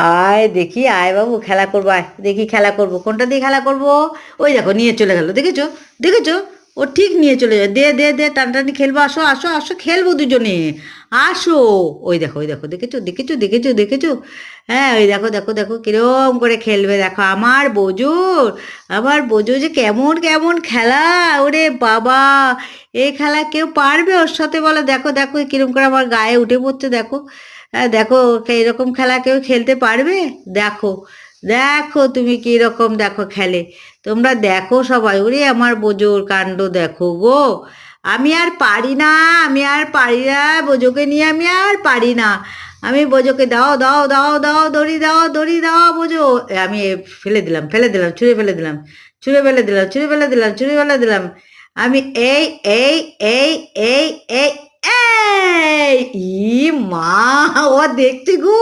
আয় দেখি, আয় বাবু, খেলা করব, আয়। দেখি খেলা করব। কোনটা দিয়ে খেলা করব? ওই দেখো, নিয়ে চলে গেল। দেখেছ? দেখেছ? ও ঠিক নিয়ে চলে যায়। দে দে দে টানটানি খেলব, আসো আসো আসো, খেলব দুজনে। আসো। ওই দেখো ওই দেখো, দেখেছ দেখেছ দেখেছ দেখেছ? হ্যাঁ ওই দেখো দেখো দেখো, কিরম করে খেলবে। দেখো, আমার বোজোর আমার বোজো যে কেমন কেমন খেলা। ওরে বাবা এই খেলা কেউ পারবে ওর সাথে বলে? দেখো দেখো, কিরম করে আমার গায়ে উঠে পড়ছে, দেখো। হ্যাঁ দেখো এরকম খেলা কেউ খেলতে পারবে? দেখো। দেখো তুমি কি রকম দেখো খেলে। তোমরা দেখো সবাই, ওরে আমার বোজোর কাণ্ড দেখো গো। আমি আর পারি না, আমি আর পারি না, বোজোকে নিয়ে আমি আর পারি না। আমি বোজোকে দাও দাও দাও দাও, দড়ি দাও দড়ি দাও বোঝো আমি ফেলে দিলাম ফেলে দিলাম, ছুঁড়ে ফেলে দিলাম, ছুঁড়ে ফেলে দিলাম, ছুঁড়ে ফেলে দিলাম, ছুঁড়ে ফেলে দিলাম। আমি এই এই এই এই এই এই, ই, মা, ও দেখছি গো।